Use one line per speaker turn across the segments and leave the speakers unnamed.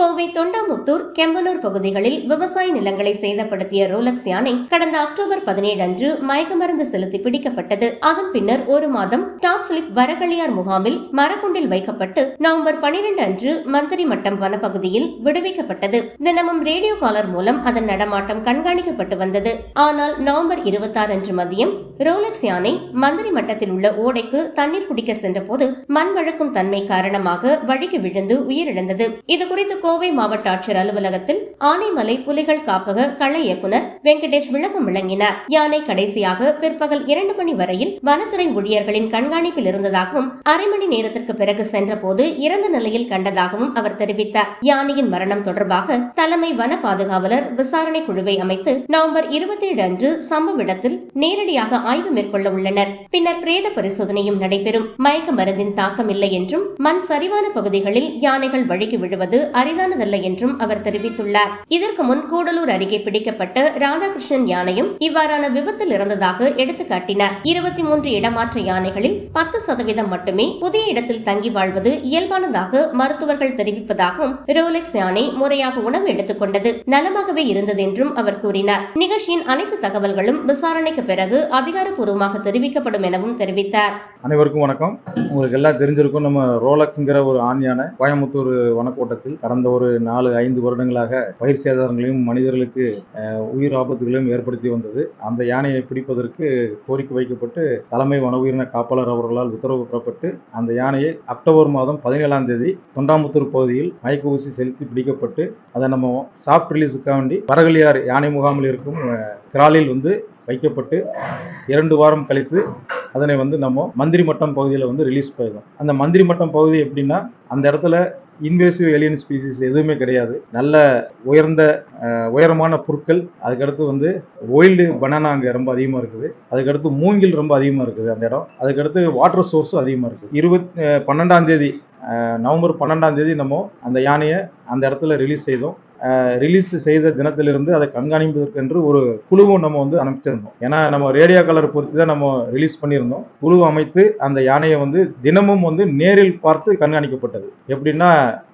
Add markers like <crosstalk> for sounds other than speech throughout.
கோவை தொண்டாமுத்தூர் கெம்பனூர் பகுதிகளில் விவசாய நிலங்களை சேதப்படுத்திய ரோலக்ஸ் யானை கடந்த அக்டோபர் பதினேழு அன்று மயக்கமருந்து செலுத்தி பிடிக்கப்பட்டது. அதன் பின்னர் ஒரு மாதம் டாப் ஸ்லிப் வரகளியார் முகாமில் மரக்குண்டில் வைக்கப்பட்டு நவம்பர் பனிரெண்டு அன்று மந்திரி மட்டம் வனப்பகுதியில் விடுவிக்கப்பட்டது. தினமும் ரேடியோ காலர் மூலம் அதன் நடமாட்டம் கண்காணிக்கப்பட்டு வந்தது. ஆனால் நவம்பர் இருபத்தாறு அன்று மதியம் ரோலக்ஸ் யானை மந்திரி மட்டத்தில் உள்ள ஓடைக்கு தண்ணீர் குடிக்க சென்றபோது மண் வழக்கும் தன்மை காரணமாக வழிக்கு விழுந்து உயிரிழந்தது. இதுகுறித்து கோவை மாவட்ட ஆட்சியர் அலுவலகத்தில் ஆனைமலை புலிகள் காப்பக கள இயக்குநர் வெங்கடேஷ் விளக்கம் வழங்கினார். யானை கடைசியாக பிற்பகல் இரண்டு மணி வரையில் வனத்துறை ஊழியர்களின் கண்காணிப்பில் இருந்ததாகவும் அரை மணி நேரத்திற்கு பிறகு சென்றபோது இறந்த நிலையில் கண்டதாகவும் அவர் தெரிவித்தார். யானையின் மரணம் தொடர்பாக தலைமை வன பாதுகாவலர் விசாரணை குழுவை அமைத்து நவம்பர் இருபத்தி ஏழு அன்று சம்பவ இடத்தில் நேரடியாக ஆய்வு மேற்கொள்ள உள்ளனர். பின்னர் பிரேத பரிசோதனையும் நடைபெறும். மயக்க மருந்தின் தாக்கம் இல்லை என்றும் மண் சரிவான பகுதிகளில் யானைகள் வழுக்கி விழுவது சரியானதல்ல என்றும் அவர் தெரிவித்துள்ளார். இதற்கு முன் கூடலூர் அருகே பிடிக்கப்பட்ட ராதாகிருஷ்ணன் யானையும் இவ்வாறான விபத்தில் இறந்ததாக எடுத்துக்காட்டினார். இருபத்தி மூன்று இடமாற்ற யானைகளில் பத்து சதவீதம் மட்டுமே புதிய இடத்தில் தங்கி வாழ்வது இயல்பானதாக மருத்துவர்கள் தெரிவிப்பதாகவும் ரோலெக்ஸ் யானை முறையாக உணவு எடுத்துக்கொண்டது நலமாகவே இருந்தது என்றும் அவர் கூறினார். நிகழ்ச்சியின் அனைத்து தகவல்களும் விசாரணைக்கு பிறகு அதிகாரப்பூர்வமாக தெரிவிக்கப்படும் எனவும் தெரிவித்தார்.
அனைவருக்கும் வணக்கம். உங்களுக்கு எல்லாம் தெரிஞ்சிருக்கும் நம்ம ரோலக்ஸ்ங்கிற ஒரு ஆண் யானை கோயம்புத்தூர் வனக்கோட்டத்தில் கடந்த ஒரு நாலு ஐந்து வருடங்களாக பயிர் சேதாரங்களையும் மனிதர்களுக்கு உயிர் ஆபத்துகளையும் ஏற்படுத்தி வந்தது. அந்த யானையை பிடிப்பதற்கு கோரிக்கை வைக்கப்பட்டு தலைமை வன உயிரின காப்பாளர் அவர்களால் உத்தரவு பெறப்பட்டு அந்த யானையை அக்டோபர் மாதம் பதினேழாம் தேதி தொண்டாமுத்தூர் பகுதியில் மயக்க ஊசி செலுத்தி பிடிக்கப்பட்டு அதை நம்ம சாஃப்ட் ரிலீஸுக்காக வேண்டி வரகளியார் யானை முகாமில் இருக்கும் கிராலில் வந்து வைக்கப்பட்டு இரண்டு வாரம் கழித்து அதனை வந்து நம்ம மந்திரி மட்டம் பகுதியில் வந்து ரிலீஸ் பண்ணிடும் அந்த மந்திரி மட்டம் பகுதி எப்படின்னா அந்த இடத்துல இன்வேசிவ் ஏலியன் ஸ்பீசிஸ் எதுவுமே கிடையாது. நல்ல உயர்ந்த உயரமான புற்கள் அதுக்கடுத்து வந்து ஒயில்டு பனானா அங்கே ரொம்ப அதிகமாக இருக்குது. அதுக்கடுத்து மூங்கில் ரொம்ப அதிகமாக இருக்குது அந்த இடம். அதுக்கடுத்து வாட்டர் சோர்ஸும் அதிகமாக இருக்குது. இருபத் பன்னெண்டாம் தேதி நவம்பர் பன்னெண்டாம் தேதி நம்ம அந்த யானையை அந்த இடத்துல ரிலீஸ் செய்தோம். ரிலீஸ் செய்த தினத்திலிருந்து அதை கண்காணிப்பதற்கென்று ஒரு குழுவும் நம்ம வந்து அனுப்பிச்சிருந்தோம். ஏன்னா நம்ம ரேடியோ கலர் பொறுத்து தான் நம்ம ரிலீஸ் பண்ணியிருந்தோம். குழு அமைத்து அந்த யானையை வந்து தினமும் வந்து நேரில் பார்த்து கண்காணிக்கப்பட்டது. எப்படின்னா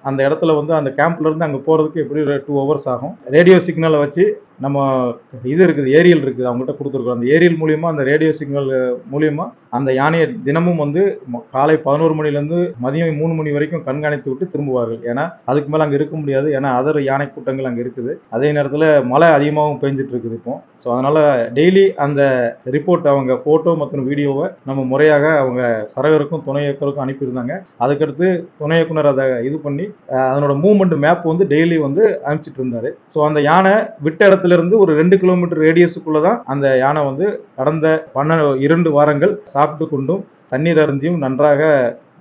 அந்த இடத்துல வந்து அந்த கேம்ப்லேருந்து அங்கே போகிறதுக்கு எப்படி ஒரு டூ ஹவர்ஸ் ஆகும். ரேடியோ சிக்னலை வச்சு நம்ம இது இருக்குது ஏரியல் இருக்குது அவங்ககிட்ட கொடுத்துருக்கோம் அந்த ஏரியல் மூலியமாக அந்த ரேடியோ சிக்னல் மூலியமாக அந்த யானையை தினமும் வந்து காலை பதினோரு மணிலேருந்து மதியம் மூணு மணி வரைக்கும் கண்காணித்து விட்டு திரும்புவார்கள். ஏன்னா அதுக்கு மேலே அங்கே இருக்க முடியாது. ஏன்னா அதர் யானை கூட்டங்கள் அங்கே இருக்குது. அதே நேரத்தில் மழை அதிகமாகவும் பெஞ்சிட்டு இருக்குது இப்போ. ஸோ அதனால் டெய்லி அந்த ரிப்போர்ட் அவங்க ஃபோட்டோ மற்றும் வீடியோவை நம்ம முறையாக அவங்க சரகருக்கும் துணை இயக்குனருக்கும் அனுப்பியிருந்தாங்க. அதுக்கடுத்து துணை இயக்குனர் அதை இது பண்ணி அதனோட மூவ்மெண்ட் மேப் வந்து டெய்லி வந்து அனுப்பிச்சிட்டு இருந்தார். ஸோ அந்த யானை விட்ட இடத்துல இருந்து ஒரு ரெண்டு கிலோமீட்டர் ரேடியஸுக்குள்ளே தான் அந்த யானை வந்து கடந்த பன்ன இரண்டு வாரங்கள் சாப்பிட்டு கொண்டும் தண்ணீர் அருந்தியும் நன்றாக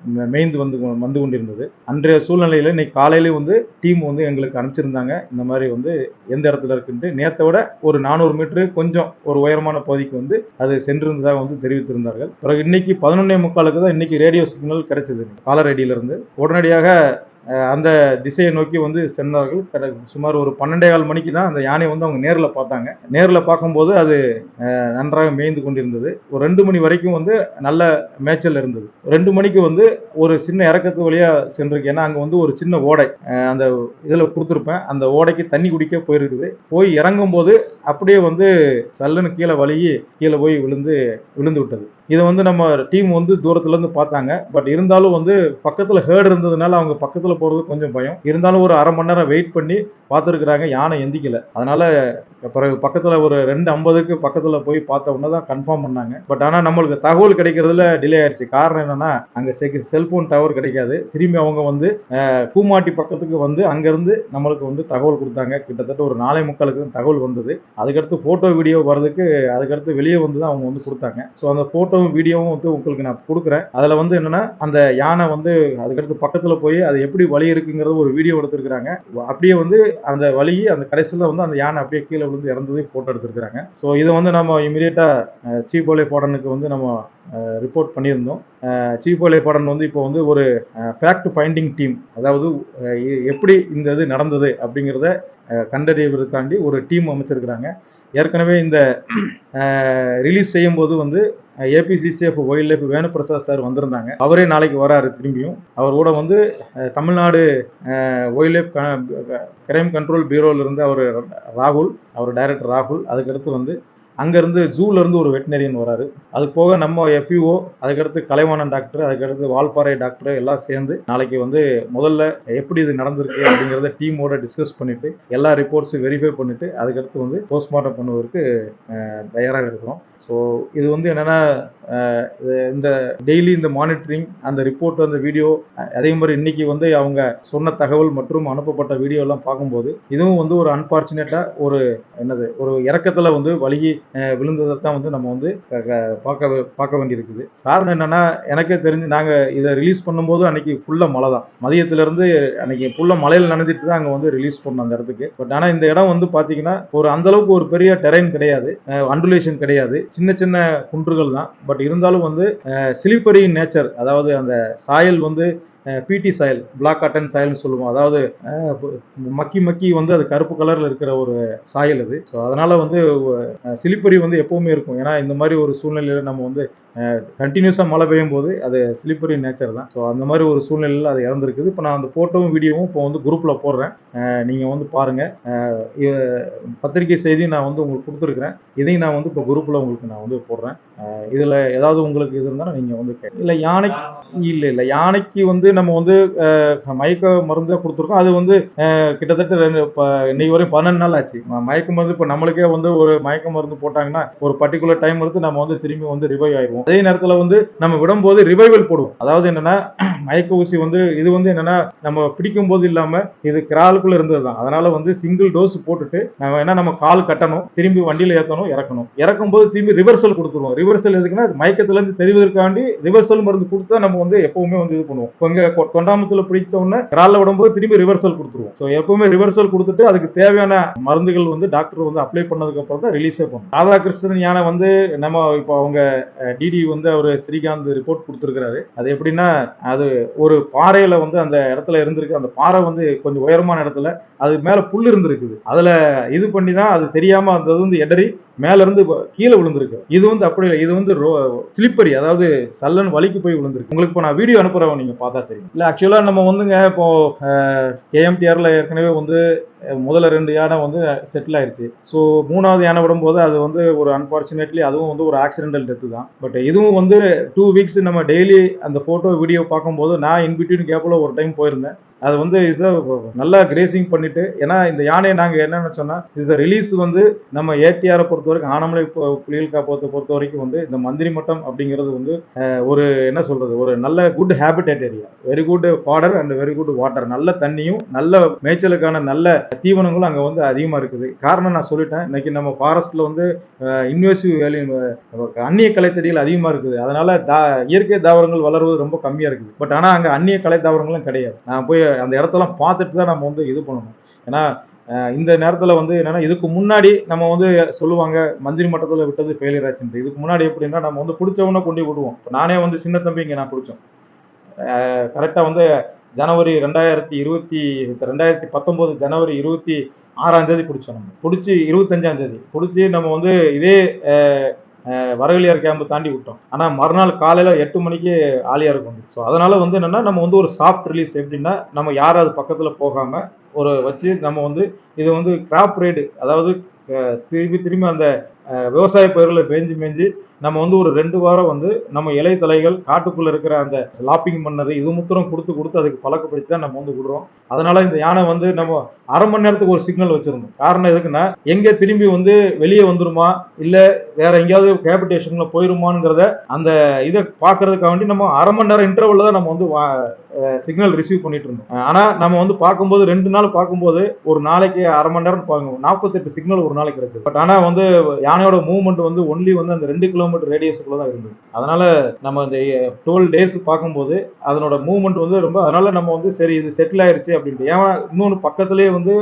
மேய்ந்து வந்து கொ- வந்து கொண்டிருந்தது. அன்றைய சூழ்நிலையில் இன்னைக்கு காலையிலேயும் வந்து டீம் வந்து எங்களுக்கு அனுப்பிச்சிருந்தாங்க. இந்த மாதிரி வந்து எந்த இடத்துல இருக்குன்ட்டு நேற்றை விட ஒரு நானூறு மீட்டரு கொஞ்சம் ஒரு உயரமான பகுதிக்கு வந்து அது சென்றிருந்ததாக வந்து தெரிவித்திருந்தார்கள். பிறகு இன்னைக்கு பதினொன்னே முக்காலுக்கு தான் இன்னைக்கு ரேடியோ சிக்னல் கிடைச்சது. காலர் இருந்து உடனடியாக அந்த திசையை நோக்கி வந்து சென்றார்கள். கட- சுமார் ஒரு பன்னெண்டே கால் மணிக்கு தான் அந்த யானை வந்து அவங்க நேரில் பார்த்தாங்க. நேரில் பார்க்கும்போது அது நன்றாக மேய்ந்து கொண்டிருந்தது. ஒரு ரெண்டு மணி வரைக்கும் வந்து நல்ல மேய்ச்சல் இருந்தது. ரெண்டு மணிக்கு வந்து ஒரு சின்ன இறக்கத்து வழியாக சென்றிருக்கு. ஏன்னா அங்கே வந்து ஒரு சின்ன ஓடை. அந்த இதில் கொடுத்துருப்பேன். அந்த ஓடைக்கு தண்ணி குடிக்க போயிருக்குது. போய் இறங்கும் போது அப்படியே வந்து சல்லுன்னு கீழே வழுகி கீழே போய் விழுந்து விழுந்து விட்டது. இதை வந்து நம்ம டீம் வந்து தூரத்துலேருந்து பார்த்தாங்க. பட் இருந்தாலும் வந்து பக்கத்தில் ஹேர்டு இருந்ததுனால அவங்க பக்கத்தில் போகிறது கொஞ்சம் பயம். இருந்தாலும் ஒரு அரை மணி நேரம் வெயிட் பண்ணி பார்த்துருக்குறாங்க யானை எந்திக்கல. அதனால பிறகு பக்கத்தில் ஒரு ரெண்டு ஐம்பதுக்கு பக்கத்தில் போய் பார்த்த உடனே தான் கன்ஃபார்ம் பண்ணாங்க. பட் ஆனால் நம்மளுக்கு தகவல் கிடைக்கிறதுல டிலே ஆயிடுச்சு. காரணம் என்னன்னா அங்க செல்போன் டவர் கிடைக்காது. திரும்பி அவங்க வந்து கூமாட்டி பக்கத்துக்கு வந்து அங்கேருந்து நம்மளுக்கு வந்து தகவல் கொடுத்தாங்க. கிட்டத்தட்ட ஒரு நாளை முக்காலுக்கு தான் தகவல் வந்தது. அதுக்கடுத்து ஃபோட்டோ வீடியோ வர்றதுக்கு அதுக்கடுத்து வெளியே வந்து தான் அவங்க வந்து கொடுத்தாங்க. ஸோ அந்த ஃபோட்டோவும் வீடியோவும் வந்து உங்களுக்கு நான் கொடுக்குறேன். அதில் வந்து என்னன்னா அந்த யானை வந்து அதுக்கடுத்து பக்கத்தில் போய் அது எப்படி வழி இருக்குங்கிறது ஒரு வீடியோ எடுத்துருக்குறாங்க. அப்படியே வந்து அந்த வழி அந்த கடைசியில் வந்து அந்த யானை அப்படியே கீழே விழுந்து இறந்ததையும் ஃபோட்டோ எடுத்திருக்கிறாங்க. ஸோ இதை வந்து நம்ம இமீடியட்டாக சீபோலே போடனுக்கு வந்து நம்ம ரிப்போர்ட் பண்ணியிருந்தோம். சீபோலே போடன் வந்து இப்போ வந்து ஒரு ஃபேக்ட் ஃபைண்டிங் டீம் அதாவது எப்படி இந்த இது நடந்தது அப்படிங்கிறத கண்டறிவதற்காண்டி ஒரு டீம் அமைச்சிருக்கிறாங்க. ஏற்கனவே இந்த ரிலீஸ் செய்யும் போது வந்து ஏபிசிசிஎஃப் ஒயில்ட் லைஃப் வேணுபிரசாத் சார் வந்திருந்தாங்க. அவரே நாளைக்கு வராரு திரும்பியும். அவர் கூட வந்து Tamil Nadu wild life crime control பியூரோல இருந்து அவர் ராகுல் அவர் டைரக்டர் ராகுல் அதுக்கடுத்து வந்து அங்கேருந்து ஜூலேருந்து ஒரு வெட்டினரியன் வராரு. அது போக நம்ம எஃப்யூஓ அதுக்கடுத்து கலைவாணன் டாக்டர் அதுக்கடுத்து வால்பாறை டாக்டர் எல்லாம் சேர்ந்து நாளைக்கு வந்து முதல்ல எப்படி இது நடந்திருக்கு அப்படிங்கிறத டீமோட டிஸ்கஸ் பண்ணிட்டு எல்லா ரிப்போர்ட்ஸும் வெரிஃபை பண்ணிட்டு அதுக்கடுத்து வந்து போஸ்ட்மார்ட்டம் பண்ணுவதற்கு தயாராக இருக்கிறோம். ஸோ இது வந்து என்னென்னா இந்த டெய்லி இந்த மானிட்டரிங் அந்த ரிப்போர்ட் அந்த வீடியோ அதே மாதிரி இன்னைக்கு வந்து அவங்க சொன்ன தகவல் மற்றும் அனுப்பப்பட்ட வீடியோ எல்லாம் பார்க்கும்போது இதுவும் வந்து ஒரு அன்பார்ச்சுனேட்டா ஒரு என்னது ஒரு இறக்கத்துல வந்து வழுகி விழுந்ததை தான் வந்து நம்ம வந்து க- க- பார்க்க பார்க்க வேண்டியிருக்குது. காரணம் என்னன்னா எனக்கே தெரிஞ்சு நாங்க இதை ரிலீஸ் பண்ணும்போது அன்னைக்கு ஃபுல்லா மழை தான். மதியத்துல இருந்து அன்னைக்கு ஃபுல்லா மழையில் நனைஞ்சிட்டு தான் அங்க வந்து ரிலீஸ் பண்ணோம் அந்த இடத்துக்கு. பட் ஆனா இந்த இடம் வந்து பாத்தீங்கன்னா ஒரு அந்த அளவுக்கு ஒரு பெரிய டெரைன் கிடையாது. அண்டுலேஷன் கிடையாது. சின்ன சின்ன குன்றுகள் தான். பட் பட் இருந்தாலும் வந்து சிலிப்பரி நேச்சர் அதாவது அந்த சாயல் வந்து பிடி சாயல் பிளாக் காட்டன் சாயல்னு சொல்லுவோம். அதாவது மக்கி மக்கி வந்து அது கருப்பு கலரில் இருக்கிற ஒரு சாயல் அது. ஸோ அதனால் வந்து சிலிப்பரி வந்து எப்போவுமே இருக்கும். ஏன்னா இந்த மாதிரி ஒரு சூழ்நிலையில் நம்ம வந்து கண்டினியூஸாக மழை பெய்யும் போது அது ஸ்லிப்பரி நேச்சர் தான். ஸோ அந்த மாதிரி ஒரு சூழ்நிலையில் அது இறந்துருக்குது. இப்போ நான் அந்த ஃபோட்டோவும் வீடியோவும் இப்போ வந்து குரூப்பில் போடுறேன். நீங்கள் வந்து பாருங்கள் பத்திரிகை செய்தி நான் வந்து உங்களுக்கு கொடுத்துருக்குறேன். இதையும் நான் வந்து இப்போ குரூப்பில் உங்களுக்கு நான் வந்து போடுறேன். இதில் ஏதாவது உங்களுக்கு இது இருந்தால் நீங்கள் வந்து கே- இல்லை யானைக்கு இல்லை இல்லை. யானைக்கு வந்து நம்ம வந்து மயக்க மருந்து கொடுத்துருக்கோம். அது வந்து கிட்டத்தட்ட ரெண்டு இப்போ இன்னைக்கு வரையும் பன்னெண்டு நாள் ஆச்சு. மயக்க மருந்து இப்போ நம்மளுக்கே வந்து ஒரு மயக்க மருந்து போட்டாங்கன்னா ஒரு பர்டிகுலர் டைம் எடுத்து நம்ம வந்து திரும்பி வந்து ரிவைவ் ஆயிடுவோம். அதே நேரத்தில் வந்து நம்ம விடும்போது ரிவைவல் போடுவோம். அதாவது என்னன்னா மயக்க ஊசி வந்து இது வந்து என்னன்னா நம்ம பிடிக்கும் போது இல்லாம இது கிராலுக்குள்ள இருந்தது தான் அதனால வந்து சிங்கிள் டோஸ் போட்டுட்டு நம்ம என்ன நம்ம கால் கட்டணும் திரும்பி வண்டியில ஏற்றணும் இறக்கணும். இறக்கும் போது திரும்பி ரிவர்சல் கொடுத்துருவோம். ரிவர்சல் எதுக்குன்னா அது மயக்கத்துல இருந்து தெரிவதற்காண்டி ரிவர்சல் மருந்து கொடுத்தா நம்ம வந்து எப்பவுமே வந்து இது பண்ணுவோம். இப்போ இங்க கொ- பிடிச்ச உடனே கிரால்ல விடும்போது திரும்பி ரிவர்சல் கொடுத்துருவோம். ஸோ எப்பவுமே ரிவர்சல் கொடுத்துட்டு அதுக்கு தேவையான மருந்துகள் வந்து டாக்டர் வந்து அப்ளை பண்ணதுக்கு அப்புறம் தான் ரிலீஸே பண்ணும் ராதாகிருஷ்ணன் யானை வந்து நம்ம இப்போ அவங்க டிடி வந்து அவர் ஸ்ரீகாந்த் ரிப்போர்ட் கொடுத்துருக்காரு அது எப்படின்னா அது ஒரு பாறையில் வந்து அந்த இடத்துல இருந்திருக்கு. அந்த பாறை வந்து கொஞ்சம் உயரமான இடத்துல அது மேல புல் இருந்திருக்குது. அதுல இது பண்ணி தான் அது தெரியாம அந்த இது வந்து எடறி மேல இருந்து கீழே விழுந்திருக்கு. இது வந்து அப்படி இல்லை இது வந்து ஸ்லிப்பரி அதாவது சல்லன் வலிக்கு போய் விழுந்திருக்கு. உங்களுக்கு இப்போ நான் வீடியோ அனுப்புறேன் நீங்க பார்த்தா தெரியும். இல்லை ஆக்சுவலா நம்ம வந்துங்க இப்போ கேஎம்டிஆர்ல ஏற்கனவே வந்து முதல்ல ரெண்டு யானை வந்து செட்டில் ஆயிடுச்சு ஸோ மூணாவது யானை விடும்போது அது வந்து ஒரு அன்பார்ச்சுனேட்லி அதுவும் வந்து ஒரு ஆக்சிடென்டல் டெத்து தான். பட் இதுவும் வந்து டூ வீக்ஸ் நம்ம டெய்லி அந்த ஃபோட்டோ வீடியோ பார்க்கும்போது நான் இன்பிட்வீன் கேப்பில் ஒரு டைம் போயிருந்தேன். அது வந்து இஸ் நல்லா கிரேசிங் பண்ணிட்டு ஏன்னா இந்த யானையை நாங்கள் என்ன சொன்னால் இஸ் ரிலீஸ் வந்து நம்ம ஏடிஆரை பொறுத்த வரைக்கும் ஆனமலை புலிகள் காப்பகத்தை பொறுத்த வரைக்கும் வந்து இந்த மந்திரி மட்டம் அப்படிங்கிறது வந்து ஒரு என்ன சொல்றது ஒரு நல்ல good habitat area very good fodder and very good water நல்ல தண்ணியும் நல்ல மேய்ச்சலுக்கான நல்ல தீவனங்களும் அங்கே வந்து அதிகமாக இருக்குது. காரணம் நான் சொல்லிட்டேன் இன்னைக்கு நம்ம ஃபாரஸ்ட்ல வந்து இன்வெஸ்டிவ் வேலி அந்நிய கலைச்செடிகள் அதிகமாக இருக்குது. அதனால தா இயற்கை தாவரங்கள் வளர்வது ரொம்ப கம்மியாக இருக்குது. பட் ஆனால் அங்கே அந்நிய கலை தாவரங்களும் கிடையாது. நான் போய் அந்த இடத்தெல்லாம் பார்த்துட்டு தான் நம்ம வந்து இது பண்ணணும். ஏன்னா இந்த நேரத்தில் வந்து என்னென்னா இதுக்கு முன்னாடி நம்ம வந்து சொல்லுவாங்க மந்திரி மட்டத்தில் விட்டது ஃபெயிலியர் ஆச்சுன்ட்டு. இதுக்கு முன்னாடி எப்படின்னா நம்ம வந்து பிடிச்சவன கொண்டு விடுவோம். இப்போ நானே வந்து சின்ன தம்பி இங்கே நான் பிடிச்சோம். கரெக்டாக வந்து ஜனவரி ரெண்டாயிரத்தி இருபத்தி ரெண்டாயிரத்தி பத்தொம்போது ஜனவரி இருபத்தி ஆறாம் தேதி பிடிச்சோம் நம்ம. பிடிச்சி இருபத்தஞ்சாம் தேதி. பிடிச்சி நம்ம வந்து இதே வரவிலியார் கேம்பு தாண்டி விட்டோம். ஆனால் மறுநாள் காலையில் எட்டு மணிக்கு ஆலியாக இருக்கும். ஸோ அதனால் வந்து என்னென்னா நம்ம வந்து ஒரு சாஃப்ட் ரிலீஸ் எப்படின்னா நம்ம யாராவது பக்கத்தில் போகாமல் ஒரு வச்சு நம்ம வந்து இது வந்து கிராப் ரேடு அதாவது திரும்பி திரும்பி அந்த விவசாய பயிர்களை மேய்ஞ்சு மேய்ஞ்சு நம்ம வந்து ஒரு ரெண்டு வாரம் வந்து நம்ம இலை தலைகள் காட்டுக்குள்ளே இருக்கிற அந்த லாப்பிங் பண்ணது இது முத்திரம் கொடுத்து கொடுத்து அதுக்கு பழக்கப்படுத்தி தான் நம்ம வந்து விடுறோம். அதனால இந்த யானை வந்து நம்ம அரை மணி நேரத்துக்கு ஒரு சிக்னல் வச்சிருந்தோம். காரணம் எதுக்குன்னா எங்கே திரும்பி வந்து வெளியே வந்துருமா இல்லை வேற எங்கேயாவது கேபிடேஷன்ல போயிருமாங்கிறத அந்த இதை பார்க்கறதுக்காக வேண்டி நம்ம அரை மணி நேரம் இன்டர்வல்ல தான் நம்ம வந்து சிக்னல் ரிசீவ் பண்ணிட்டு இருந்தோம். ஆனால் நம்ம வந்து பார்க்கும்போது ரெண்டு நாள் பார்க்கும்போது ஒரு நாளைக்கு அரை மணி நேரம் பாருங்க நாற்பத்தெட்டு சிக்னல் ஒரு நாளைக்கு கிடைச்சது. பட் ஆனால் வந்து யானையோட மூவ்மெண்ட் வந்து ஒன்லி வந்து அந்த ரெண்டு கிலோ கிலோமீட்டர் ரேடியஸுக்குள்ள தான் இருந்தது. அதனால நம்ம அந்த டுவெல் டேஸ் பார்க்கும்போது அதனோட மூவ்மெண்ட் வந்து ரொம்ப அதனால நம்ம வந்து சரி இது செட்டில் ஆயிடுச்சு அப்படின்ட்டு. ஏன்னா இன்னொன்று பக்கத்துலேயே வந்து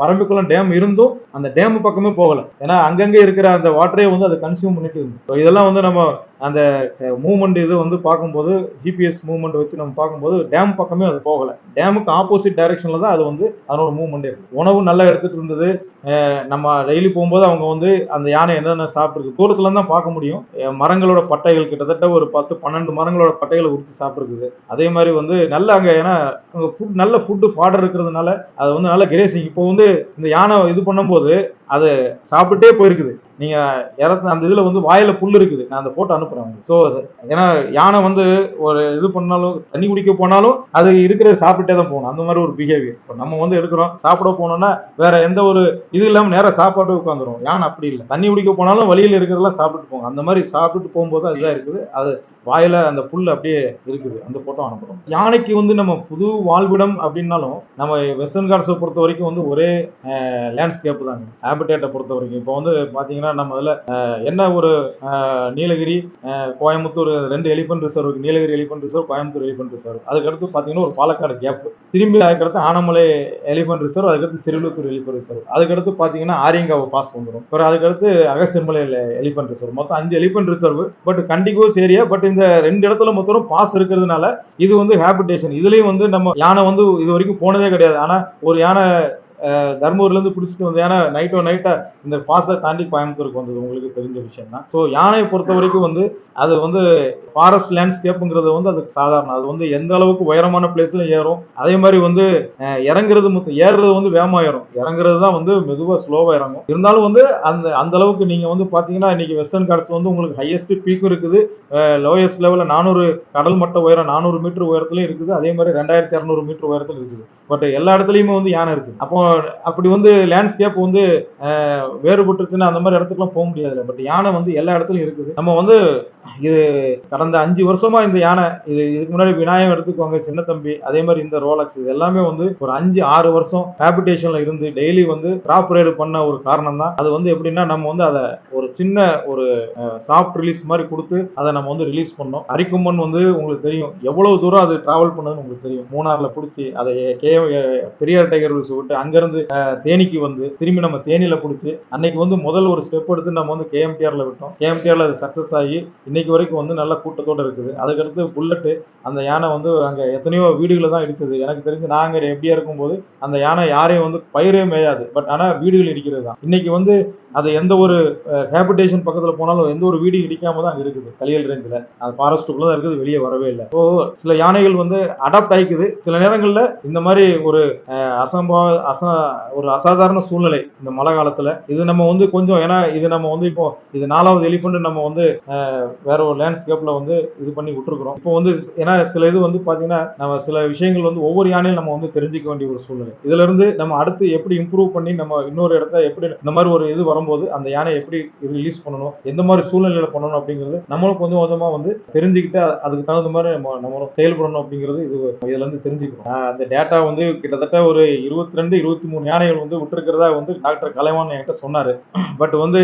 பரம்பிக்குளம் டேம் இருந்தும் அந்த டேம் பக்கமே போகலை. ஏன்னா அங்கங்கே இருக்கிற அந்த வாட்டரே வந்து அதை கன்சியூம் பண்ணிட்டு இருந்தோம் இதெல்லாம் வந்து நம்ம அந்த மூமெண்ட் இது வந்து பார்க்கும்போது ஜிபிஎஸ் மூவ்மெண்ட் வச்சு நம்ம பார்க்கும்போது டேம் பக்கமே அது போகலை. டேமுக்கு ஆப்போசிட் டைரக்ஷனில் தான் அது வந்து அதனோட மூவ்மெண்ட் இருக்கு. உணவு நல்லா எடுத்துட்டு இருந்தது. நம்ம டெய்லி போகும்போது அவங்க வந்து அந்த யானை என்னென்ன சாப்பிட்ருக்கு தூரத்துல தான் பார்க்க முடியும். மரங்களோட பட்டைகள் கிட்டத்தட்ட ஒரு பத்து பன்னெண்டு மரங்களோட பட்டைகளை உடுத்து சாப்பிட்ருக்குது அதே மாதிரி வந்து நல்ல அங்கே ஏன்னா அங்கே ஃபுட் நல்ல ஃபுட்டு ஃபாடர் இருக்கிறதுனால அது வந்து நல்ல கிரேசிங் இப்போ வந்து இந்த யானை இது பண்ணும்போது அது சாப்பிட்டே போயிருக்குது. நீங்க இறத்து அந்த இதுல வந்து வாயில புல் இருக்குது. நான் அந்த போட்டோ அனுப்புறேன் ஸோ ஏன்னா யானை வந்து ஒரு இது பண்ணாலும் தண்ணி குடிக்க போனாலும் அது இருக்கிறத சாப்பிட்டே தான் போகணும். அந்த மாதிரி ஒரு பிஹேவியர் இப்போ நம்ம வந்து எடுக்கிறோம் சாப்பிட போனோம்னா வேற எந்த ஒரு இது இல்லாம நேரம் சாப்பாடு உட்காந்துரும் யானை அப்படி இல்லை. தண்ணி குடிக்க போனாலும் வழியில் இருக்கிறதெல்லாம் சாப்பிட்டு போங்க. அந்த மாதிரி சாப்பிட்டுட்டு போகும்போது அதுதான் இருக்குது. அது வாயில அந்த புல் அப்படியே இருக்குது. அந்த போட்டோ அனுப்புறோம். யானைக்கு வந்து நம்ம புது வாழ்விடம் அப்படின்னாலும் நம்ம வெஸ்டர்ன் கார்ட்ஸை பொறுத்த வரைக்கும் வந்து ஒரே லேண்ட்ஸ்கேப் தாங்க. ஹேபிடேட்டை பொறுத்த வரைக்கும். இப்போ வந்து பாத்தீங்கன்னா நம்ம இதுல என்ன ஒரு நீலகிரி கோயம்புத்தூர் ரெண்டு எலிபென்ட் ரிசர்வ் இருக்கு. Nilgiri elephant reserve Coimbatore elephant reserve அதுக்கடுத்து பார்த்தீங்கன்னா ஒரு பாலக்காடு கேப் திரும்பி அதுக்கடுத்து ஆனமலை எலிபென்ட் ரிசர்வ் அதுக்கடுத்து சிறுவிழுத்தூர் எலிபன் ரிசர்வ் அதுக்கடுத்து பார்த்தீங்கன்னா ஆரியங்காவை பாஸ் வந்துடும் அப்புறம் அதுக்கடுத்து அகஸ்தியமலை எலிபென்ட் ரிசர்வ் மொத்தம் அஞ்சு elephant reserve but contiguous area but இந்த ரெண்டு இடத்துல மொத்தம் பாஸ் இருக்கிறதுனால இது வந்து ஹேபிடேஷன் இதுலேயும் வந்து நம்ம யானை வந்து இது வரைக்கும் போனதே கிடையாது. ஆனால் ஒரு யானை தர்மபுரிலேருந்து பிடிச்சிட்டு வந்து யானை நைட்டோ நைட்டா இந்த பாஸை தாண்டி கோயம்புத்தூருக்கு வந்தது உங்களுக்கு தெரிஞ்ச விஷயம் தான் ஸோ யானையை பொறுத்த வரைக்கும் வந்து அது வந்து ஃபாரஸ்ட் லேண்ட்ஸ்கேப்புங்கிறது வந்து அதுக்கு சாதாரணம் அது வந்து எந்த அளவுக்கு உயரமான பிளேஸ்ல ஏறும் அதே மாதிரி வந்து இறங்குறது மொத்தம் ஏறுறது வந்து வேகமாக ஏறும் இறங்குறது தான் வந்து மெதுவா ஸ்லோவாக இறங்கும். இருந்தாலும் வந்து அந்த அந்த அளவுக்கு நீங்கள் வந்து பார்த்தீங்கன்னா இன்னைக்கு வெஸ்டர்ன் காட்ஸ் வந்து உங்களுக்கு ஹையஸ்ட் பீக்கும் இருக்குது. லோயஸ்ட் லெவலில் நானூறு கடல் மட்ட உயரம் நானூறு மீட்டர் உயரத்துலையும் இருக்குது. அதே மாதிரி ரெண்டாயிரத்தி இரநூறு மீட்டர் உயரத்துல இருக்குது. பட் எல்லா இடத்துலையுமே வந்து யானை இருக்குது. அப்போ அப்படி வந்து லேண்ட்ஸ்கேப் வந்து வேறுபட்டுருச்சுன்னா அந்த மாதிரி இடத்துக்குலாம் போக முடியாது பட் யானை வந்து எல்லா இடத்துலயும் இருக்குது. நம்ம வந்து இது கடந்த அஞ்சு வருஷமா இந்த யானை இது இதுக்கு முன்னாடி விநாயகம் எடுத்துக்கோங்க சின்ன தம்பி அதே மாதிரி இந்த ரோலக்ஸ் இது எல்லாமே வந்து ஒரு அஞ்சு ஆறு வருஷம் ஹேபிடேஷன்ல இருந்து டெய்லி வந்து கிராப் ரைடு பண்ண ஒரு காரணம் தான் அது வந்து எப்படின்னா நம்ம வந்து அதை ஒரு சின்ன ஒரு சாஃப்ட் ரிலீஸ் மாதிரி கொடுத்து அதை நம்ம வந்து ரிலீஸ் பண்ணோம். அரிக்கும்பன் வந்து உங்களுக்கு தெரியும். எவ்வளவு தூரம் அது டிராவல் பண்ணதுன்னு உங்களுக்கு தெரியும். மூணார்ல பிடிச்சி அதை கே பெரியார் டைகர் விட்டு அங்கிருந்து தேனிக்கு வந்து திரும்பி நம்ம தேனியில பிடிச்சி அன்னைக்கு வந்து முதல் ஒரு ஸ்டெப் எடுத்து நம்ம வந்து கேஎம்டிஆர்ல விட்டோம். கேஎம்டிஆர்ல அது சக்சஸ் ஆகி இன்னைக்கு வரைக்கும் வந்து நல்ல கூட்டத்தோடு இருக்குது. அதுக்கடுத்து புல்லட்டு அந்த யானை வந்து அங்கே எத்தனையோ வீடுகளை தான் இடித்தது. எனக்கு தெரிஞ்சு நாங்கள் எப்படியா இருக்கும்போது அந்த யானை யாரையும் வந்து பயிரே மேயாது. பட் ஆனால் வீடுகள் இடிக்கிறது தான். இன்னைக்கு வந்து அது எந்த ஒரு ஹேபிடேஷன் பக்கத்தில் போனாலும் எந்த ஒரு வீடு இடிக்காம தான் அங்கே இருக்குது. கலியல் ரேஞ்சில் அது ஃபாரஸ்ட்டுக்குள்ள தான் இருக்குது வெளியே வரவே இல்லை. ஸோ சில யானைகள் வந்து அடாப்ட் ஆகிக்குது சில நேரங்களில் இந்த மாதிரி ஒரு அசம்பா அச ஒரு அசாதாரண சூழ்நிலை இந்த மழை காலத்தில். இது நம்ம வந்து கொஞ்சம் ஏன்னா இது நம்ம வந்து இப்போ இது நாலாவது எலிபென்ட் நம்ம வந்து வேற ஒரு லேண்ட்ஸ்கேப்பில் வந்து இது பண்ணி விட்டுருக்குறோம். இப்போ வந்து ஏன்னா சில இது வந்து பார்த்தீங்கன்னா நம்ம சில விஷயங்கள் வந்து ஒவ்வொரு யானையும் நம்ம வந்து தெரிஞ்சுக்க வேண்டிய ஒரு சூழ்நிலை. இதுலேருந்து நம்ம அடுத்து எப்படி இம்ப்ரூவ் பண்ணி நம்ம இன்னொரு இடத்த எப்படி இந்த மாதிரி ஒரு இது வரும்போது அந்த யானை எப்படி ரிலீஸ் பண்ணணும் எந்த மாதிரி சூழ்நிலையில பண்ணணும் அப்படிங்கிறது நம்மளும் கொஞ்சம் கொஞ்சமா வந்து தெரிஞ்சுக்கிட்டு அதுக்கு தகுந்த மாதிரி நம்ம நம்மளும் செயல்படணும் அப்படிங்கிறது இது இதுல இருந்து தெரிஞ்சுக்கணும் அந்த டேட்டா வந்து கிட்டத்தட்ட ஒரு இருபத்தி ரெண்டு இருபத்தி மூணு யானைகள் வந்து விட்டுருக்கிறதா வந்து டாக்டர் கலைவான் என்கிட்ட சொன்னாரு. <clears throat> பட் வந்து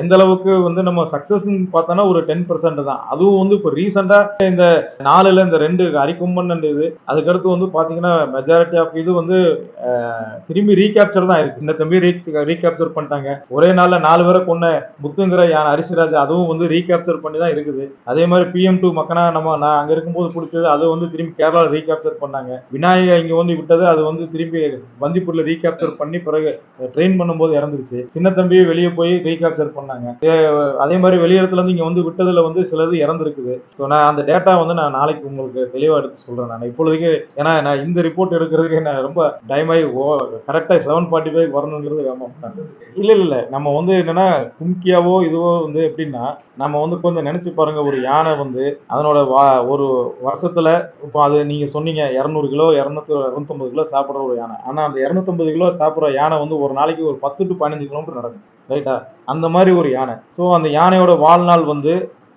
எந்த அளவுக்கு வந்து நம்ம சக்சஸ் பார்த்தோன்னா ஒரு டென் பர்சன்ட் தான். அதுவும் வந்து இப்போ ரீசெண்டாக இந்த நாலுல இந்த ரெண்டு அரிக்கும்பன் இது அதுக்கடுத்து வந்து பார்த்தீங்கன்னா மெஜாரிட்டி ஆஃப் இது வந்து திரும்பி ரீகேப்சர் தான் இருக்கு. இந்த தம்பி ரீகேப்சர் பண்ணிட்டாங்க. ஒரே நாளில் நாலு பேரை கொண்ட முத்துங்கிற யானை அரிசிராஜ் அதுவும் வந்து ரீகேப்சர் பண்ணி தான் இருக்குது. அதே மாதிரி பிஎம் டூ மக்கனா நம்ம நான் அங்கே இருக்கும்போது பிடிச்சது அது வந்து திரும்பி கேரளா ரீகேப்சர் பண்ணாங்க. விநாயகா இங்கே வந்து விட்டது அது வந்து திரும்பி வந்திப்பூரில் ரீகேப்சர் பண்ணி பிறகு ட்ரெயின் பண்ணும்போது இறந்துருச்சு. சின்ன தம்பி வெளியே போய் ரீகேப்சர் பண்ணாங்க. அதே மாதிரி வெளியிடத்துல இருந்து இங்க வந்து விட்டதுல வந்து சிலது இறந்துருக்குது. ஸோ நான் அந்த டேட்டா வந்து நான் நாளைக்கு உங்களுக்கு தெளிவா எடுத்து சொல்றேன் நான். இப்பொழுதுக்கு ஏன்னா நான் இந்த ரிப்போர்ட் எடுக்கிறதுக்கு நான் ரொம்ப டைம் ஆகி ஓ கரெக்டா செவன் ஃபார்ட்டி ஃபைவ் வரணுங்கிறது வேமா இல்ல இல்ல நம்ம வந்து என்னன்னா கும்கியாவோ இதுவோ வந்து எப்படின்னா நம்ம வந்து கொஞ்சம் நினைச்சு பாருங்க ஒரு யானை வந்து அதனோட வா ஒரு வருஷத்துல இப்போ அது நீங்க சொன்னீங்க இரநூறு கிலோ இரநூத்தி இரநூத்தம்பது கிலோ சாப்பிட்ற ஒரு யானை. ஆனா அந்த இரநூத்தம்பது கிலோ சாப்பிட்ற யானை வந்து ஒரு நாளைக்கு ஒரு பத்து டு பதினஞ்சு கிலோமீட்டர் நடக்கும். ரைட்டா அந்த மாதிரி ஒரு யானை. ஸோ அந்த யானையோட வாழ்நாள் வந்து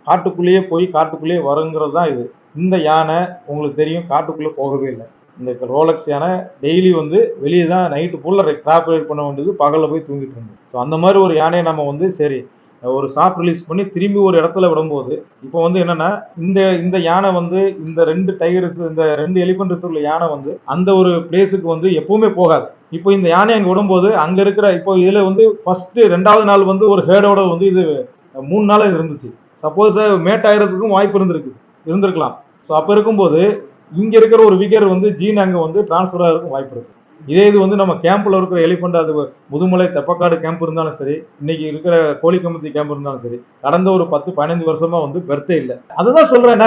காட்டுக்குள்ளேயே போய் காட்டுக்குள்ளேயே வருங்கிறது தான் இது. இந்த யானை உங்களுக்கு தெரியும் காட்டுக்குள்ளே போகவே இல்லை. இந்த ரோலக்ஸ் யானை டெய்லி வந்து வெளியே தான் நைட்டு ஃபுல்லாக கிராப் ரைட் பண்ண வேண்டியது பகலில் போய் தூங்கிட்டு இருந்தது. ஸோ அந்த மாதிரி ஒரு யானையை நம்ம வந்து சரி ஒரு சாஃப்ட் ரிலீஸ் பண்ணி திரும்பி ஒரு இடத்துல விடும்போது இப்போ வந்து என்னன்னா இந்த இந்த யானை வந்து இந்த ரெண்டு டைகர்ஸ் இந்த ரெண்டு எலிபென்ட் உள்ள யானை வந்து அந்த ஒரு பிளேஸுக்கு வந்து எப்பவுமே போகாது. இப்போ இந்த யானை அங்கே விடும்போது அங்க இருக்கிற இப்போ இதுல வந்து ஃபர்ஸ்ட் ரெண்டாவது நாள் வந்து ஒரு ஹேடோட வந்து இது மூணு நாள் இது இருந்துச்சு. சப்போஸ் மேட் ஆகிறதுக்கும் வாய்ப்பு இருந்திருக்கு இருந்திருக்கலாம். ஸோ அப்போ இருக்கும்போது இங்கே இருக்கிற ஒரு விகர் வந்து ஜீன் அங்கே வந்து டிரான்ஸ்ஃபர் ஆகிறதுக்கும் வாய்ப்பு இருக்கு. இதே இது வந்து நம்ம கேம்பில் இருக்கிற எலிஃபண்ட் அது முதுமலை தெப்பக்காடு கேம்ப் இருந்தாலும் சரி இன்னைக்கு இருக்கிற கோழிக்கம்பத்தி கேம்ப் இருந்தாலும் சரி கடந்த ஒரு பத்து பதினஞ்சு வருஷமா வந்து பெர்த்தே இல்லை. அதுதான் சொல்றேன்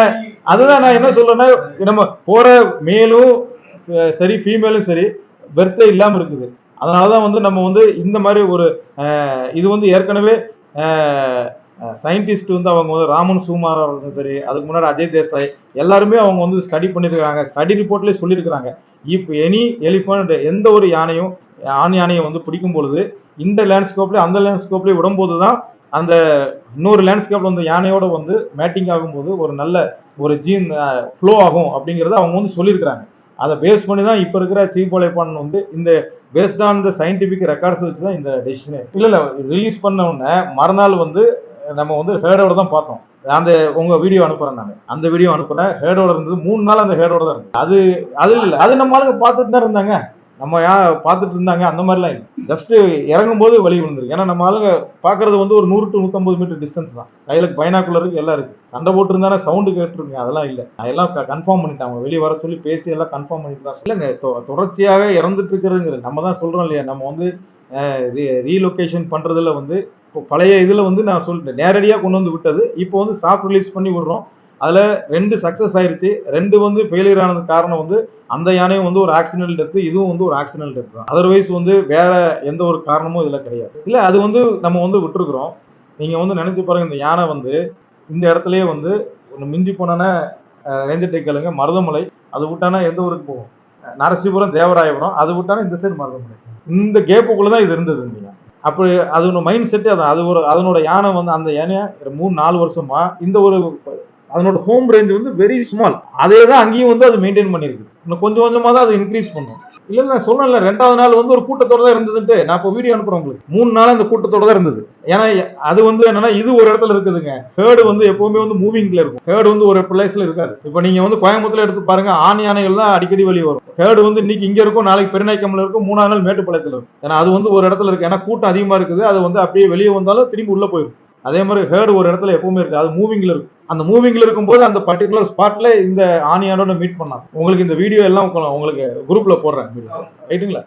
அதுதான் நான் என்ன சொல்றேன்னா நம்ம போற மேலும் சரி ஃபீமேலும் சரி பெர்த்தே இல்லாம இருக்குது. அதனாலதான் வந்து நம்ம வந்து இந்த மாதிரி ஒரு இது வந்து ஏற்கனவே சயின்டிஸ்ட் வந்து அவங்க வந்து ராமன் சுமார் அவர்களும் சரி அதுக்கு முன்னாடி அஜய் தேசாய் எல்லாருமே அவங்க வந்து ஸ்டடி பண்ணியிருக்காங்க ஸ்டடி ரிப்போர்ட்லேயே சொல்லியிருக்கிறாங்க இப்போ எனி எலிஃபண்ட் எந்த ஒரு யானையும் ஆண் யானையை வந்து பிடிக்கும் பொழுது இந்த லேண்ட்ஸ்கோப்லேயே அந்த லேண்ட்ஸ்கோப்லேயே விடும்போது தான் அந்த இன்னொரு லேண்ட்ஸ்கேப்ல வந்து யானையோட வந்து மேட்டிங் ஆகும்போது ஒரு நல்ல ஒரு ஜீன் ஃப்ளோ ஆகும் அப்படிங்கிறத அவங்க வந்து சொல்லியிருக்கிறாங்க அதை பேஸ் பண்ணி தான் இப்போ இருக்கிற சீஃப் ஒலைப்பான் வந்து இந்த based on the scientific records வச்சு தான் இந்த டெசிஷனே இல்லை இல்லை ரிலீஸ் பண்ண உடனே மறுநாள் வந்து நம்ம வந்து ஹேடோட தான் பார்த்தோம். அந்த உங்க வீடியோ அனுப்புறேன் நான். அந்த வீடியோ அனுப்புறேன். ஹேடோட இருந்தது. மூணு நாள் அந்த ஹேடோட தான் இருக்கு அது அது இல்லை அது நம்ம ஆளுங்க பார்த்துட்டு தான் இருந்தாங்க. நம்ம ஏன் பார்த்துட்டு இருந்தாங்க அந்த மாதிரிலாம் இல்லை. ஜஸ்ட் இறங்கும் போது வழி விழுந்துருக்கு. ஏன்னா நம்ம ஆளுங்க பார்க்கறது வந்து ஒரு நூறு டு நூற்றம்பது மீட்டர் டிஸ்டன்ஸ் தான். கையில் பைனாக்குள்ள இருக்கு எல்லாம் இருக்கு. சண்டை போட்டுருந்தானே சவுண்டு கேட்டுருங்க அதெல்லாம் இல்லை. நான் எல்லாம் கன்ஃபார்ம் பண்ணிட்டேன். வெளியே வர சொல்லி பேசி எல்லாம் கன்ஃபார்ம் பண்ணிட்டு தான் இல்லைங்க தொடர்ச்சியாக இறந்துட்டு இருக்கிறதுங்கிறது நம்ம தான் சொல்றோம் இல்லையா? நம்ம வந்து ரீலொகேஷன் பண்றதுல வந்து இப்போ பழைய இதில் வந்து நான் சொல்லிட்டேன். நேரடியாக கொண்டு வந்து விட்டது. இப்போ வந்து சாஃப்ட் ரிலீஸ் பண்ணி விடுறோம். அதில் ரெண்டு சக்சஸ் ஆயிடுச்சு ரெண்டு வந்து ஃபெயிலியர் ஆனதுக்கு காரணம் வந்து அந்த யானையும் வந்து ஒரு ஆக்சிடென்ட் டெத்து இதுவும் வந்து ஒரு ஆக்சிடென்ட் டெத்து தான். அதர்வைஸ் வந்து வேற எந்த ஒரு காரணமும் இதில் கிடையாது. இல்லை அது வந்து நம்ம வந்து விட்டுருக்குறோம். நீங்கள் வந்து நினச்சி பாருங்கள் இந்த யானை வந்து இந்த இடத்துலயே வந்து ஒன்று மிஞ்சி போனான ரேஞ்சர் டேக்கலுங்க மருதமலை அது விட்டானா எந்த ஊருக்கு போகும்? நரசிபுரம் தேவராயபுரம் அது விட்டானா இந்த சைடு மருதமலை. இந்த கேப்புக்குள்ளே தான் இது இருந்தது நீங்கள் அப்படி அதனோட மைண்ட் செட்டு அதான். அது ஒரு அதனோட யானை வந்து அந்த யானையை மூணு நாலு வருஷமா இந்த ஒரு அதனோட ஹோம் ரேஞ்ச் வந்து வெரி ஸ்மால் அதே தான் அங்கேயும் வந்து அது மெயின்டைன் பண்ணியிருக்கு. இன்னும் கொஞ்சம் கொஞ்சமாக தான் அது இன்க்ரீஸ் பண்ணும். இல்லை நான் சொன்னேன்ல ரெண்டாவது நாள் வந்து ஒரு கூட்டத்தோட தான் இருந்ததுன்ட்டு. நான் இப்போ வீடியோ அனுப்புறேன் உங்களுக்கு. மூணு நாள் அந்த கூட்டத்தோட தான் இருந்தது. ஏன்னா அது வந்து என்னன்னா இது ஒரு இடத்துல இருக்குதுங்க. ஹேர்டு வந்து எப்பவுமே வந்து மூவிங்ல இருக்கும். ஹேர்டு வந்து ஒரு பிளேஸ்ல இருக்காது. இப்போ நீங்க வந்து கோயம்புத்தூர்ல எடுத்து பாருங்க ஆண் யானைகள் தான் அடிக்கடி வெளியே வரும். ஹேர்டு வந்து இன்னைக்கு இங்க இருக்கும் நாளைக்கு பெருநாய்க்கம்ல இருக்கும் மூணாவது நாள் மேட்டுப்பாளையத்தில் இருக்கும். ஏன்னா அது வந்து ஒரு இடத்துல இருக்கு. ஏன்னா கூட்டம் அதிகமா இருக்குது. அது வந்து அப்படியே வெளியே வந்தாலும் திரும்பி உள்ள போயிடும் அதே மாதிரி ஹேர்டு ஒரு இடத்துல எப்பவுமே இருக்கு. அது மூவிங்ல இருக்கும். அந்த மூவிங்ல இருக்கும்போது அந்த பர்டிகுலர் ஸ்பாட்ல இந்த ஆணியானோட மீட் பண்ணலாம் உங்களுக்கு இந்த வீடியோ எல்லாம் உங்களுக்கு குரூப்ல போடுறேன். ரைட்டுங்களா